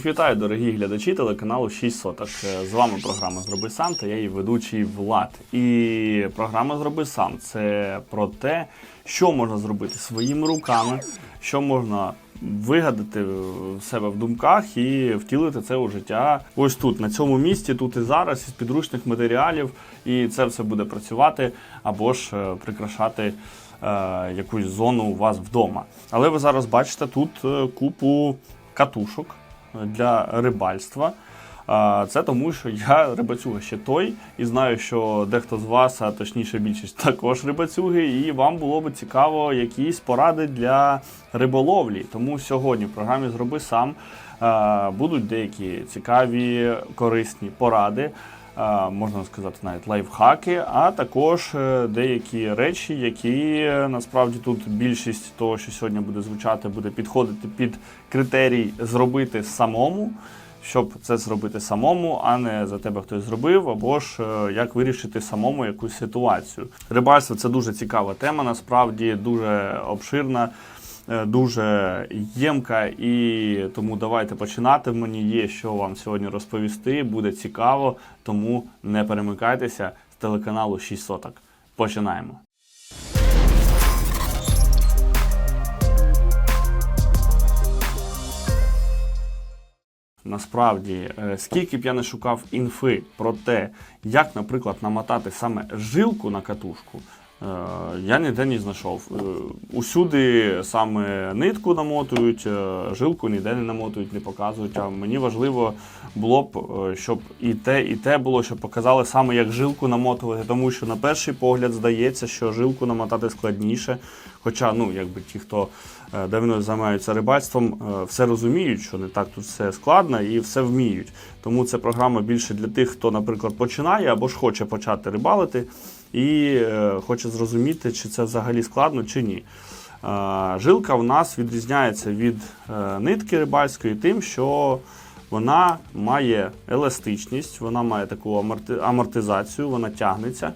Всіх вітаю, дорогі глядачі телеканалу 6 соток. Е, З вами програма Зроби сам та я її ведучий Влад. І програма Зроби сам це про те, що можна зробити своїми руками, що можна вигадати в себе в думках і втілити це у життя ось тут, на цьому місці, тут і зараз, із підручних матеріалів, і це все буде працювати або ж е, прикрашати е, якусь зону у вас вдома. Але ви зараз бачите тут купу катушок для рибальства. Це тому, що я рибацюга ще той, і знаю, що дехто з вас, а точніше більшість, також рибацюги, і вам було би цікаво якісь поради для риболовлі. Тому сьогодні в програмі Зроби сам будуть деякі цікаві, корисні поради. А, Можна сказати, навіть лайфхаки, а також е, деякі речі, які е, насправді тут більшість того, що сьогодні буде звучати, буде підходити під критерій зробити самому щоб це зробити самому, а не за тебе хтось зробив, або ж е, як вирішити самому якусь ситуацію. Рибальство це дуже цікава тема, насправді дуже обширна. Е, Дуже ємка, і тому давайте починати. Мені є що вам сьогодні розповісти. Буде цікаво, тому не перемикайтеся з телеканалу 6 соток. Починаємо. Насправді, е, скільки б я не шукав інфи про те, як, наприклад, намотати саме жилку на катушку, я ніде не знайшов. Е, Усюди саме нитку намотують, е, жилку ніде не намотують, не показують. А мені важливо було б, е, щоб і те, і те було, щоб показали саме, як жилку намотувати, тому що на перший погляд здається, що жилку намотати складніше. Хоча, ну, якби ті, хто е, давно займаються рибальством, е, все розуміють, що не так тут все складно і все вміють. Тому це програма більше для тих, хто, наприклад, починає або ж хоче почати рибалити і е, хоче зрозуміти, чи це взагалі складно, чи ні. Жилка в нас відрізняється від е, нитки рибальської тим, що вона має еластичність, вона має таку аморти- амортизацію, вона тягнеться.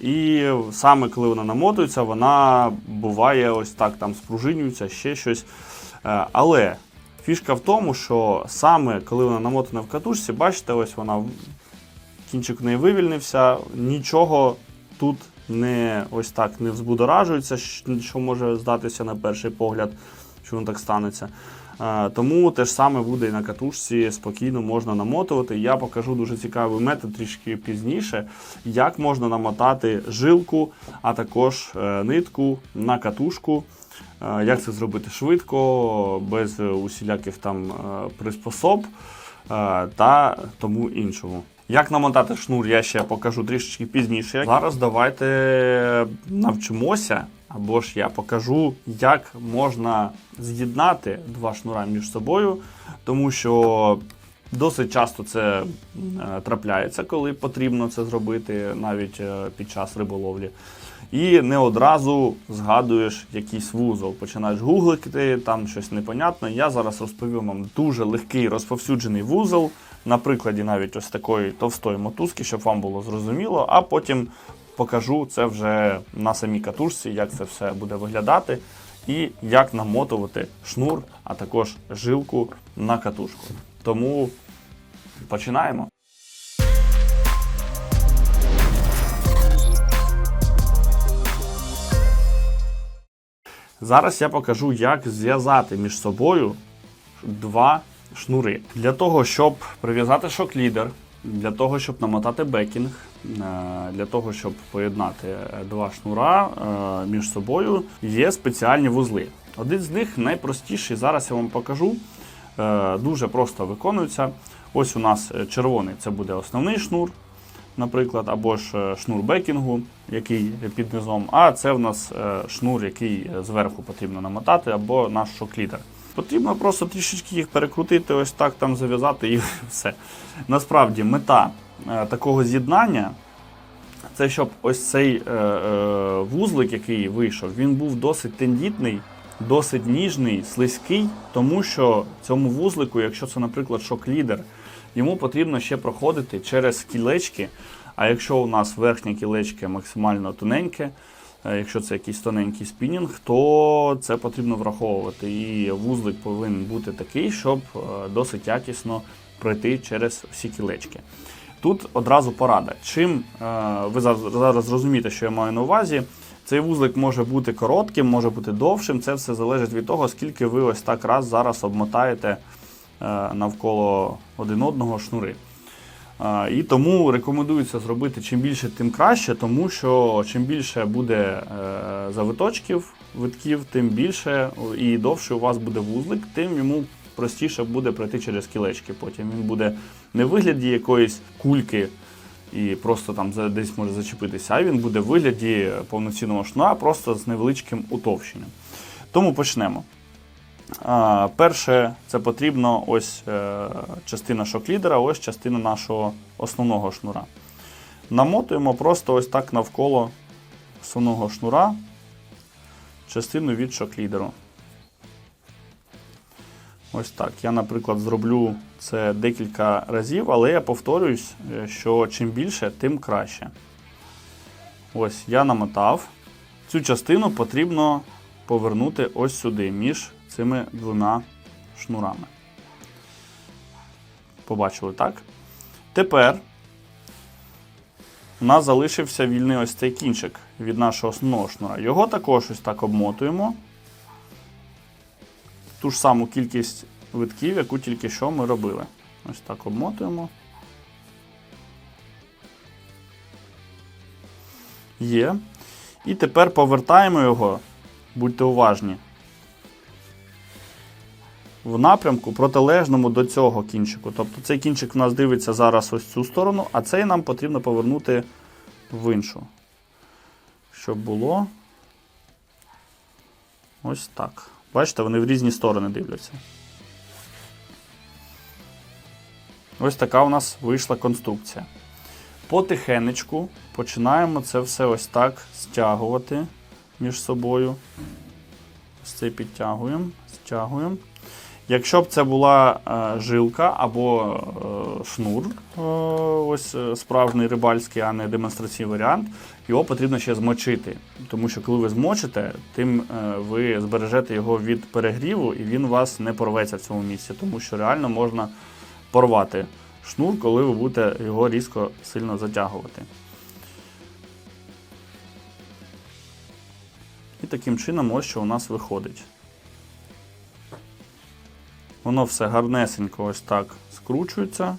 І саме коли вона намотується, вона буває ось так там спружинюється, ще щось. Е, Але фішка в тому, що саме коли вона намотана в катушці, бачите, ось вона кінчик в неї вивільнився, нічого тут не ось так не взбудоражується, що може здатися на перший погляд, що воно так станеться. Е, Тому те ж саме буде і на катушці, спокійно можна намотувати. Я покажу дуже цікавий метод трішки пізніше, як можна намотати жилку, а також е, нитку на катушку. Е, Як це зробити швидко, без усіляких там приспособ та тому іншому. Як намотати шнур, я ще покажу трішечки пізніше. Зараз давайте навчимося, або ж я покажу, як можна з'єднати два шнура між собою, тому що досить часто це е, трапляється, коли потрібно це зробити навіть е, під час риболовлі. І не одразу згадуєш якийсь вузол. Починаєш гуглити, там щось непонятне. Я зараз розповім вам дуже легкий розповсюджений вузол, на прикладі навіть ось такої товстої мотузки, щоб вам було зрозуміло, а потім покажу це вже на самій катушці, як це все буде виглядати, і як намотувати шнур, а також жилку на катушку. Тому починаємо. Зараз я покажу, як зв'язати між собою два шнури. Для того, щоб прив'язати шок-лідер, для того, щоб намотати бекінг, е, для того, щоб поєднати е, два шнура е, між собою, є спеціальні вузли. Один з них найпростіший, зараз я вам покажу. Дуже просто виконується. Ось у нас червоний це буде основний шнур, наприклад, або ж шнур бекінгу, який під низом, а це в нас шнур, який зверху потрібно намотати, або наш шок-лідер. Потрібно просто трішечки їх перекрутити, ось так там зав'язати і все. Насправді, мета е, такого з'єднання це щоб ось цей е, е, вузлик, який вийшов, він був досить тендітний, досить ніжний, слизький, тому що цьому вузлику, якщо це, наприклад, шок-лідер, йому потрібно ще проходити через кілечки. А якщо у нас верхнє кілечко максимально тоненьке, якщо це якийсь тоненький спінінг, то це потрібно враховувати. І вузлик повинен бути такий, щоб е, досить якісно пройти через всі кілечки. Тут одразу порада. Чим е, ви зараз, зрозумієте, що я маю на увазі. Цей вузлик може бути коротким, може бути довшим. Це все залежить від того, скільки ви ось так раз зараз обмотаєте е, навколо один одного шнури. І тому рекомендується зробити чим більше, тим краще, тому що чим більше буде е, завиточків, витків, тим більше і довше у вас буде вузлик, тим йому простіше буде пройти через кілечки. Потім він буде не в вигляді якоїсь кульки і просто там десь може зачепитися, а він буде в вигляді повноцінного шнура, просто з невеличким утовщенням. Тому почнемо. А, перше, це потрібно ось е, частина шок-лідера, ось частина нашого основного шнура. Намотуємо просто ось так навколо основного шнура частину від шок-лідеру. Ось так. Я, наприклад, зроблю це декілька разів, але я повторююсь, е, що чим більше, тим краще. Ось я намотав. Цю частину потрібно повернути ось сюди, між цими двома шнурами. Побачили, так? Тепер у нас залишився вільний ось цей кінчик від нашого основного шнура. Його також ось так обмотуємо. Ту ж саму кількість витків, яку тільки що ми робили. Ось так обмотуємо. Є. І тепер повертаємо його, будьте уважні, в напрямку протилежному до цього кінчику. Тобто цей кінчик в нас дивиться зараз ось цю сторону, а цей нам потрібно повернути в іншу. Щоб було ось так. Бачите, вони в різні сторони дивляться. Ось така у нас вийшла конструкція. Потихенечку починаємо це все ось так стягувати між собою. Ось це підтягуємо, стягуємо. Якщо б це була е, жилка або е, шнур, е, ось е, справжній рибальський, а не демонстраційний варіант, його потрібно ще змочити. Тому що коли ви змочите, тим е, ви збережете його від перегріву і він у вас не порветься в цьому місці, тому що реально можна порвати шнур, коли ви будете його різко сильно затягувати. І таким чином ось що у нас виходить. Воно все гарнесенько ось так скручується.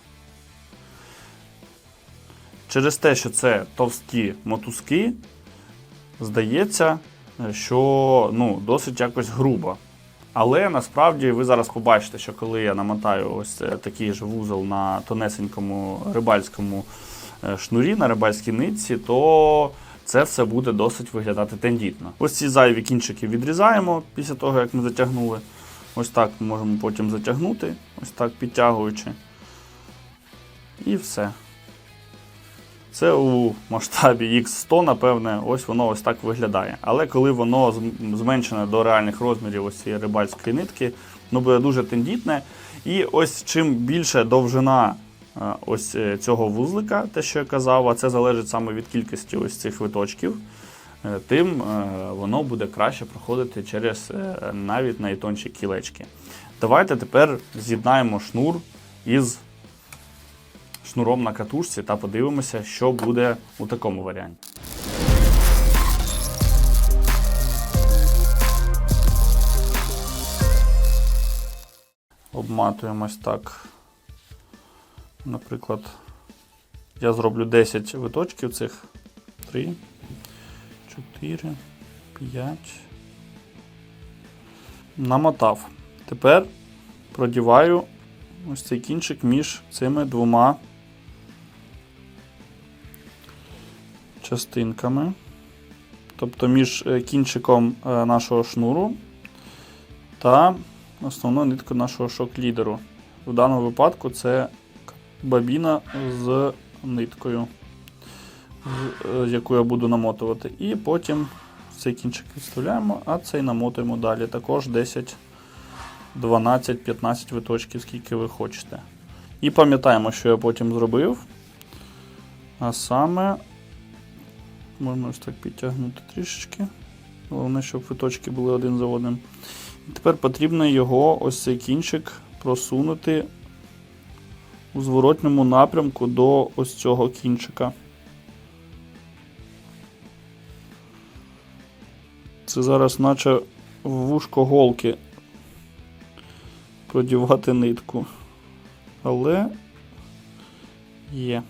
Через те, що це товсті мотузки, здається, що ну, досить якось грубо. Але насправді ви зараз побачите, що коли я намотаю ось е, такий ж вузол на тонесенькому рибальському е, шнурі, на рибальській нитці, то це все буде досить виглядати тендітно. Ось ці зайві кінчики відрізаємо після того, як ми затягнули. Ось так ми можемо потім затягнути, ось так підтягуючи. І все. Це у масштабі X100, напевне, ось воно ось так виглядає. Але коли воно зменшене до реальних розмірів ось цієї рибальської нитки, воно буде дуже тендітне. І ось чим більше довжина е, ось е, цього вузлика, те, що я казав, а це залежить саме від кількості ось цих виточків, тим е, воно буде краще проходити через е, навіть найтонші кілечки. Давайте тепер з'єднаємо шнур із шнуром на катушці та подивимося, що буде у такому варіанті. Обматуємось так. Наприклад, я зроблю 10 виточків цих 3, 4, 5. Намотав. Тепер продіваю ось цей кінчик між цими двома частинками. Тобто між е, кінчиком е, нашого шнуру та основною ниткою нашого шок-лідеру. В даному випадку це бабіна з ниткою, яку я буду намотувати. І потім цей кінчик відставляємо, а цей намотуємо далі. Також 10, 12, 15 виточків, скільки ви хочете. І пам'ятаємо, що я потім зробив. А саме Можна ось так підтягнути трішечки. Головне, щоб виточки були один за одним. І тепер потрібно його, ось цей кінчик, просунути у зворотньому напрямку до ось цього кінчика. Це зараз, наче в вушко голки продівати нитку. Але є.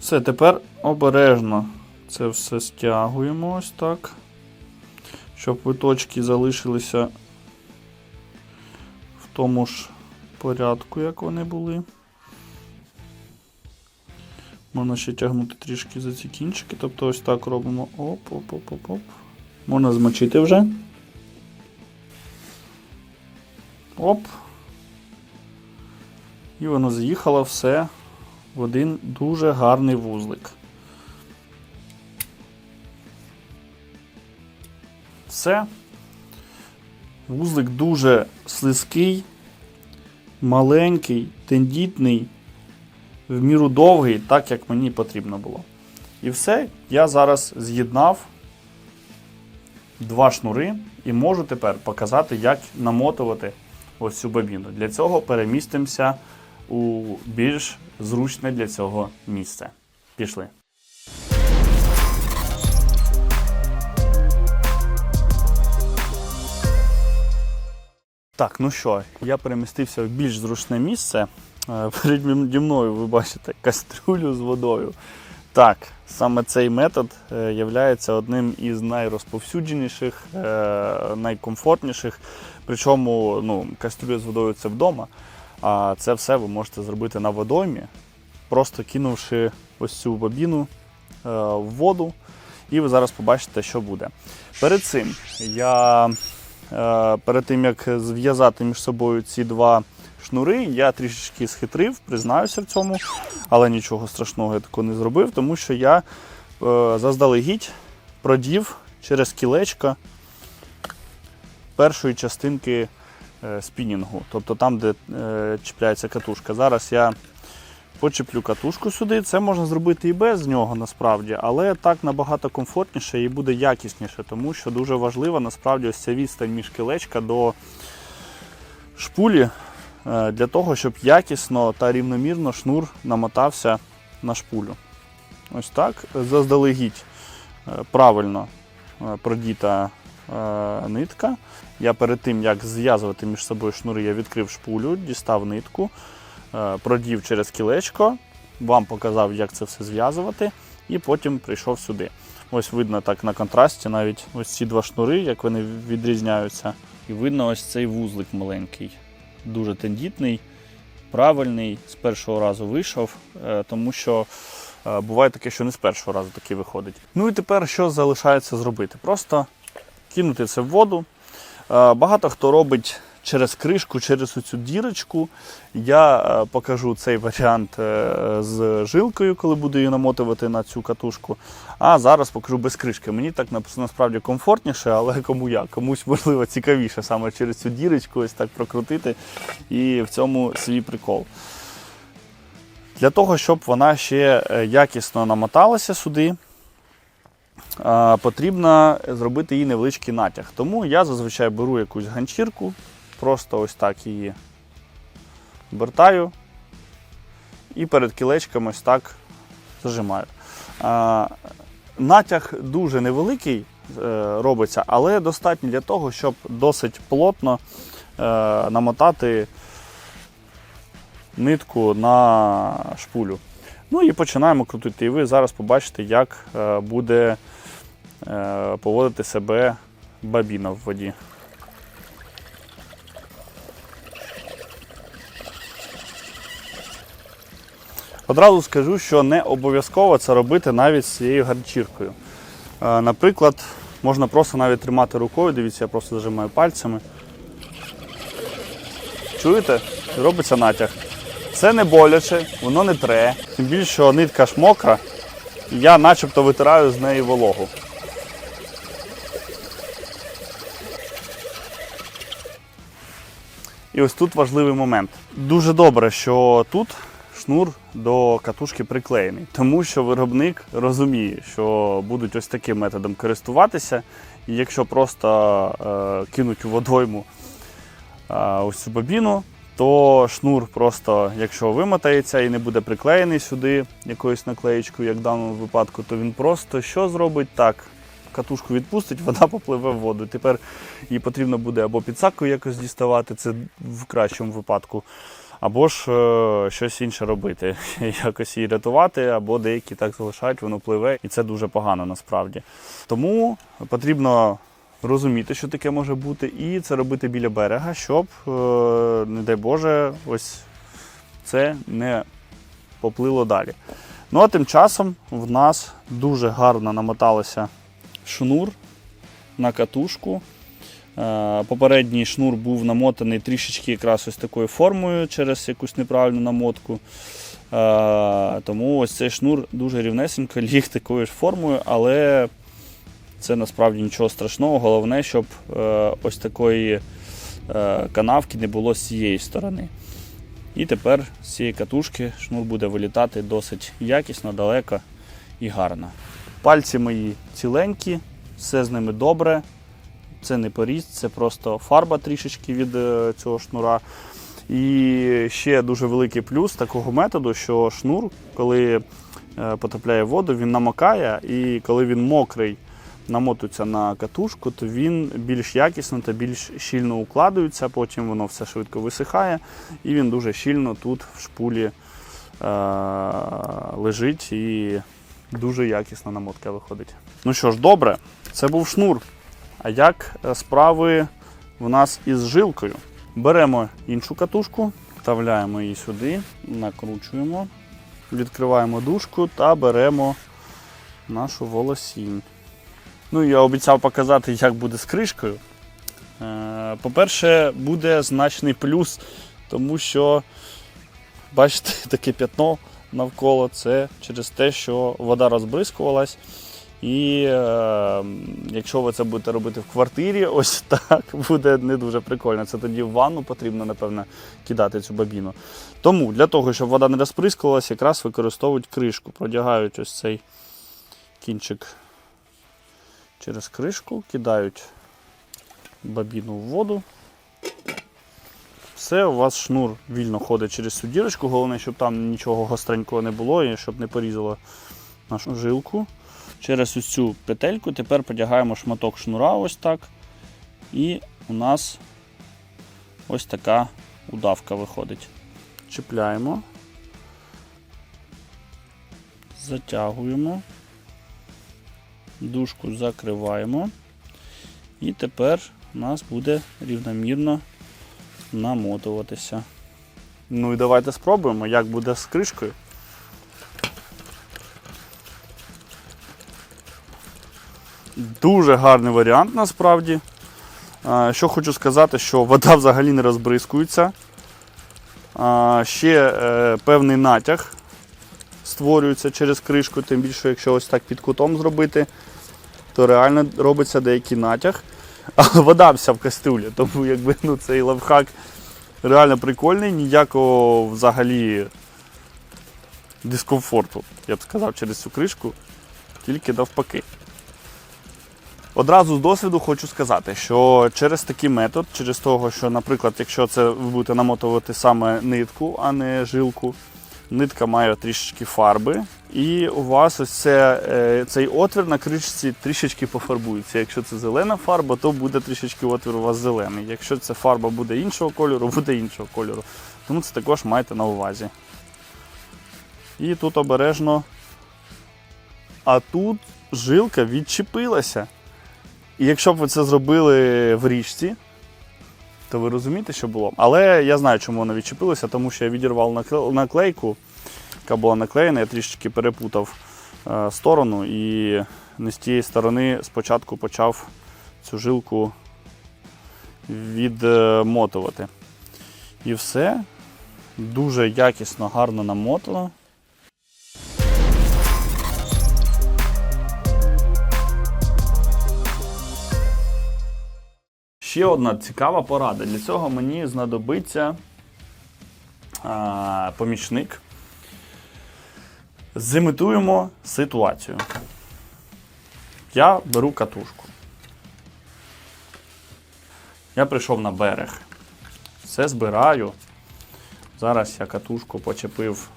Все, тепер обережно це все стягуємо ось так. Щоб виточки залишилися в тому ж порядку, як вони були. Можна ще тягнути трішки за ці кінчики. Тобто ось так робимо. Оп-оп-оп-оп-оп. Можна змочити вже. Оп. І воно з'їхало все в один дуже гарний вузлик. Все. Вузлик дуже слизький, маленький, тендітний, в міру довгий, так як мені потрібно було. І все, я зараз з'єднав два шнури і можу тепер показати, як намотувати ось цю бобіну. Для цього перемістимося у більш зручне для цього місце. Пішли. Так, ну що, я перемістився в більш зручне місце. Е, Переді мною ви бачите кастрюлю з водою. Так, саме цей метод є одним із найрозповсюдженіших, е, найкомфортніших. Причому ну, кастрюля з водою це вдома. А це все ви можете зробити на водоймі, просто кинувши ось цю бобіну е, в воду, і ви зараз побачите, що буде. Перед цим я е, перед тим як зв'язати між собою ці два шнури, я трішечки схитрив, признаюся в цьому, але нічого страшного я такого не зробив, тому що я е, заздалегідь продів через кілечко першої частинки е, спінінгу, тобто там, де е, чіпляється катушка. Зараз я почеплю катушку сюди. Це можна зробити і без нього насправді, але так набагато комфортніше і буде якісніше, тому що дуже важлива насправді ось ця відстань між кілечка до шпулі для того, щоб якісно та рівномірно шнур намотався на шпулю. Ось так. Заздалегідь е, правильно е, продіта е, нитка. Я перед тим, як зв'язувати між собою шнури, я відкрив шпулю, дістав нитку, е, продів через кілечко, вам показав, як це все зв'язувати, і потім прийшов сюди. Ось видно так на контрасті навіть ось ці два шнури, як вони відрізняються. І видно ось цей вузлик маленький, дуже тендітний, правильний, з першого разу вийшов, е, тому що е, буває таке, що не з першого разу такий виходить. Ну і тепер що залишається зробити? Просто кинути це в воду. Е, Багато хто робить через кришку, через цю дірочку. Я е, покажу цей варіант е, з жилкою, коли буду її намотувати на цю катушку. А зараз покажу без кришки. Мені так насправді комфортніше, але кому як? Комусь можливо цікавіше саме через цю дірочку ось так прокрутити. І в цьому свій прикол. Для того, щоб вона ще е, якісно намоталася сюди, потрібно зробити їй невеличкий натяг. Тому я зазвичай беру якусь ганчірку, просто ось так її обертаю і перед кілечком ось так зажимаю. Натяг дуже невеликий е, робиться, але достатньо для того, щоб досить плотно е, намотати нитку на шпулю. Ну і починаємо крутити. І ви зараз побачите, як е, буде поводити себе бабіна в воді. Одразу скажу, що не обов'язково це робити навіть з цією ганчіркою. Е, Наприклад, можна просто навіть тримати рукою, дивіться, я просто зажимаю пальцями. Чуєте? Робиться натяг. Це не боляче, воно не тре. Тим більше, що нитка ж мокра, і я начебто витираю з неї вологу. І ось тут важливий момент. Дуже добре, що тут шнур до катушки приклеєний, тому що виробник розуміє, що будуть ось таким методом користуватися, і якщо просто е, кинуть у водойму е, ось цю бобіну, то шнур просто, якщо вимотається і не буде приклеєний сюди якоюсь наклеєчкою, як в даному випадку, то він просто що зробить так? Катушку відпустить, вода попливе в воду. Тепер їй потрібно буде або підсакою якось діставати, це в кращому випадку, або ж е, щось інше робити, якось її рятувати, або деякі так залишають, воно пливе, і це дуже погано насправді. Тому потрібно розуміти, що таке може бути, і це робити біля берега, щоб, е, не дай Боже, ось це не поплило далі. Ну а тим часом в нас дуже гарно намоталося шнур на катушку. Е, Попередній шнур був намотаний трішечки якраз ось такою формою через якусь неправильну намотку. Е, Тому ось цей шнур дуже рівнесенько ліг такою ж формою, але це насправді нічого страшного. Головне, щоб е, ось такої канавки не було з цієї сторони. І тепер з цієї катушки шнур буде вилітати досить якісно, далеко і гарно. Пальці мої ціленькі, все з ними добре. Це не поріз, це просто фарба трішечки від е, цього шнура. І ще дуже великий плюс такого методу, що шнур, коли е, потрапляє воду, він намокає, і коли він мокрий, намотується на катушку, то він більш якісно та більш щільно укладується, потім воно все швидко висихає, і він дуже щільно тут в шпулі е- лежить і дуже якісна намотка виходить. Ну що ж, добре, це був шнур. А як е, справи в нас із жилкою? Беремо іншу катушку, вставляємо її сюди, накручуємо, відкриваємо дужку та беремо нашу волосінь. Ну, я обіцяв показати, як буде з кришкою. Е, По-перше, буде значний плюс, тому що, бачите, таке п'ятно навколо це через те, що вода розбризкувалась. І е, якщо ви це будете робити в квартирі, ось так буде не дуже прикольно. Це тоді в ванну потрібно, напевно, кидати цю бабіну. Тому для того, щоб вода не розприскувалася, якраз використовують кришку. Продягають ось цей кінчик через кришку, кидають бабіну в воду. Все, у вас шнур вільно ходить через цю дірочку. Головне, щоб там нічого гостренького не було і щоб не порізало нашу жилку. Через ось цю петельку тепер продягаємо шматок шнура ось так. І у нас ось така удавка виходить. Чіпляємо, затягуємо, дужку закриваємо. І тепер у нас буде рівномірно намотуватися. Ну і давайте спробуємо, як буде з кришкою. Дуже гарний варіант насправді. Що хочу сказати, що вода взагалі не розбризкується. Ще е, певний натяг створюється через кришку, тим більше, якщо ось так під кутом зробити, то реально робиться деякий натяг. Але вода вся в кастрюлі, тому якби ну, цей лавхак реально прикольний, ніякого взагалі дискомфорту, я б сказав, через цю кришку, тільки навпаки. Одразу з досвіду хочу сказати, що через такий метод, через того, що, наприклад, якщо це ви будете намотувати саме нитку, а не жилку, нитка має трішечки фарби, і у вас ось це, е, цей отвір на кришці трішечки пофарбується. Якщо це зелена фарба, то буде трішечки отвір у вас зелений. Якщо це фарба буде іншого кольору, буде іншого кольору. Тому це також майте на увазі. І тут обережно. А тут жилка відчепилася. І якщо б ви це зробили в річці, то ви розумієте, що було. Але я знаю, чому вона відчепилася, тому що я відірвав наклейку, яка була наклеєна, я трішечки перепутав е, сторону і не з тієї сторони спочатку почав цю жилку відмотувати. І все дуже якісно, гарно намотано. Ще одна цікава порада. Для цього мені знадобиться а, помічник. Зімітуємо ситуацію. Я беру катушку. Я прийшов на берег. Все збираю. Зараз я катушку почепив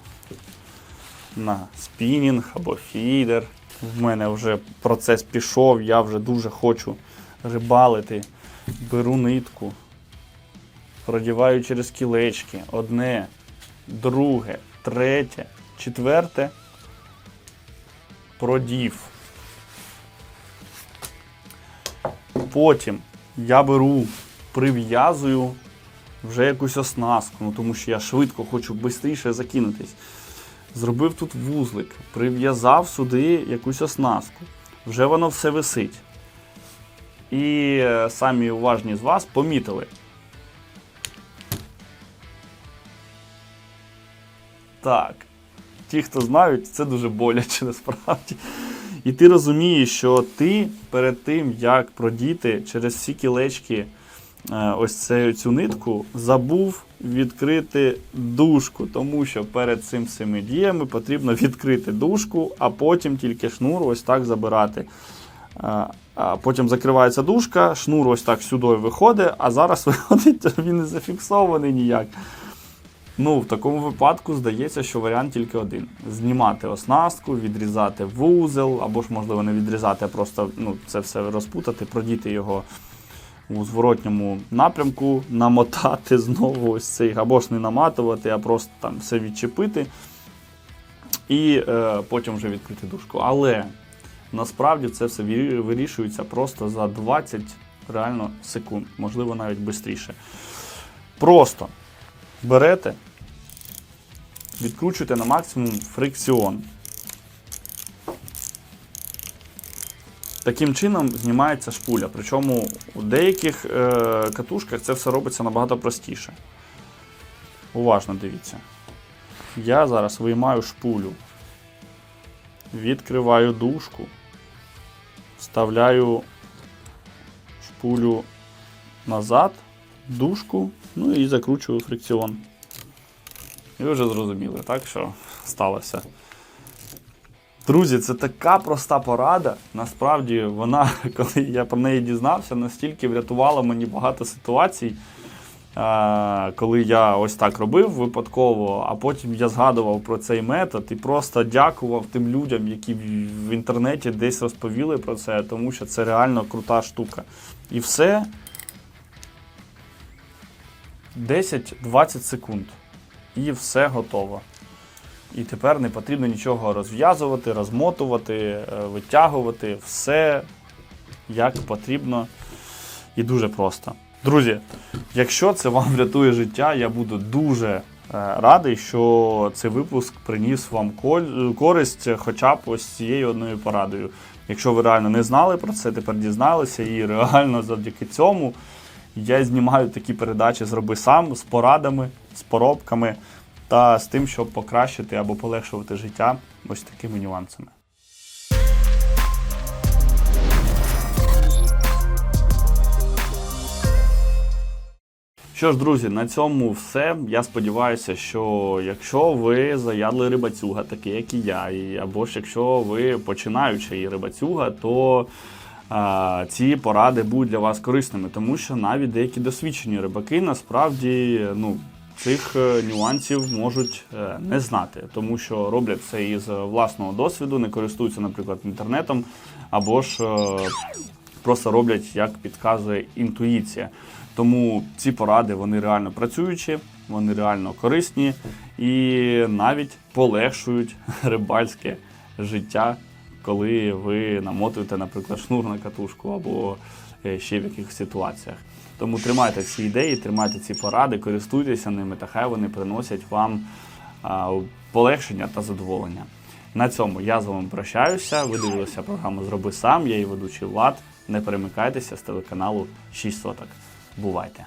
на спінінг або фідер. В мене вже процес пішов, я вже дуже хочу рибалити. Беру нитку, продіваю через кілечки. Одне, друге, третє, четверте. Продів. Потім я беру, прив'язую вже якусь оснастку, ну, тому що я швидко хочу швидше закинутись. Зробив тут вузлик, прив'язав сюди якусь оснастку. Вже воно все висить. І е, самі уважні з вас помітили. Так. Ті, хто знають, це дуже боляче насправді. І ти розумієш, що ти перед тим, як продіти через всі кілечки е, ось це, цю нитку, забув відкрити дужку, тому що перед цим всіми діями потрібно відкрити дужку, а потім тільки шнур ось так забирати. Потім закривається дужка, шнур ось так сюди виходить, а зараз виходить, він не зафіксований ніяк. Ну, в такому випадку здається, що варіант тільки один: знімати оснастку, відрізати вузел, або ж, можливо, не відрізати, а просто ну, це все розпутати, продіти його у зворотньому напрямку, намотати знову ось цей, або ж не наматувати, а просто там все відчепити і е, потім вже відкрити дужку. Але насправді це все вирішується просто за 20 реально секунд, можливо, навіть швидше. Просто берете, відкручуєте на максимум фрикціон. Таким чином знімається шпуля. Причому у деяких е, катушках це все робиться набагато простіше. Уважно дивіться. Я зараз виймаю шпулю, відкриваю дужку, вставляю шпулю назад, дужку, ну і закручую фрикціон. І ви вже зрозуміли, так, що сталося. Друзі, це така проста порада. Насправді, вона, коли я про неї дізнався, настільки врятувала мені багато ситуацій, коли я ось так робив випадково, а потім я згадував про цей метод і просто дякував тим людям, які в інтернеті десь розповіли про це, тому що це реально крута штука. І все 10-20 секунд. І все готово. І тепер не потрібно нічого розв'язувати, розмотувати, е, витягувати. Все як потрібно і дуже просто. Друзі, якщо це вам врятує життя, я буду дуже е, радий, що цей випуск приніс вам користь хоча б ось цією одною порадою. Якщо ви реально не знали про це, тепер дізналися, і реально завдяки цьому я знімаю такі передачі Зроби сам з порадами, з поробками та з тим, щоб покращити або полегшувати життя ось такими нюансами. Що ж, друзі, на цьому все. Я сподіваюся, що якщо ви заядлий рибацюга, такий як і я, і, або ж якщо ви починаючий рибацюга, то а, ці поради будуть для вас корисними, тому що навіть деякі досвідчені рибаки насправді ну, цих е, нюансів можуть е, не знати, тому що роблять це із власного досвіду, не користуються, наприклад, інтернетом, або ж е, просто роблять, як підказує інтуїція. Тому ці поради вони реально працюючі, вони реально корисні і навіть полегшують рибальське життя, коли ви намотуєте, наприклад, шнур на катушку або е, ще в якихось ситуаціях. Тому тримайте ці ідеї, тримайте ці поради, користуйтеся ними, та хай вони приносять вам полегшення та задоволення. На цьому я з вами прощаюся. Ви дивилися програму Зроби сам. Я її ведучий Влад. Не перемикайтеся з телеканалу 6 соток. Бувайте!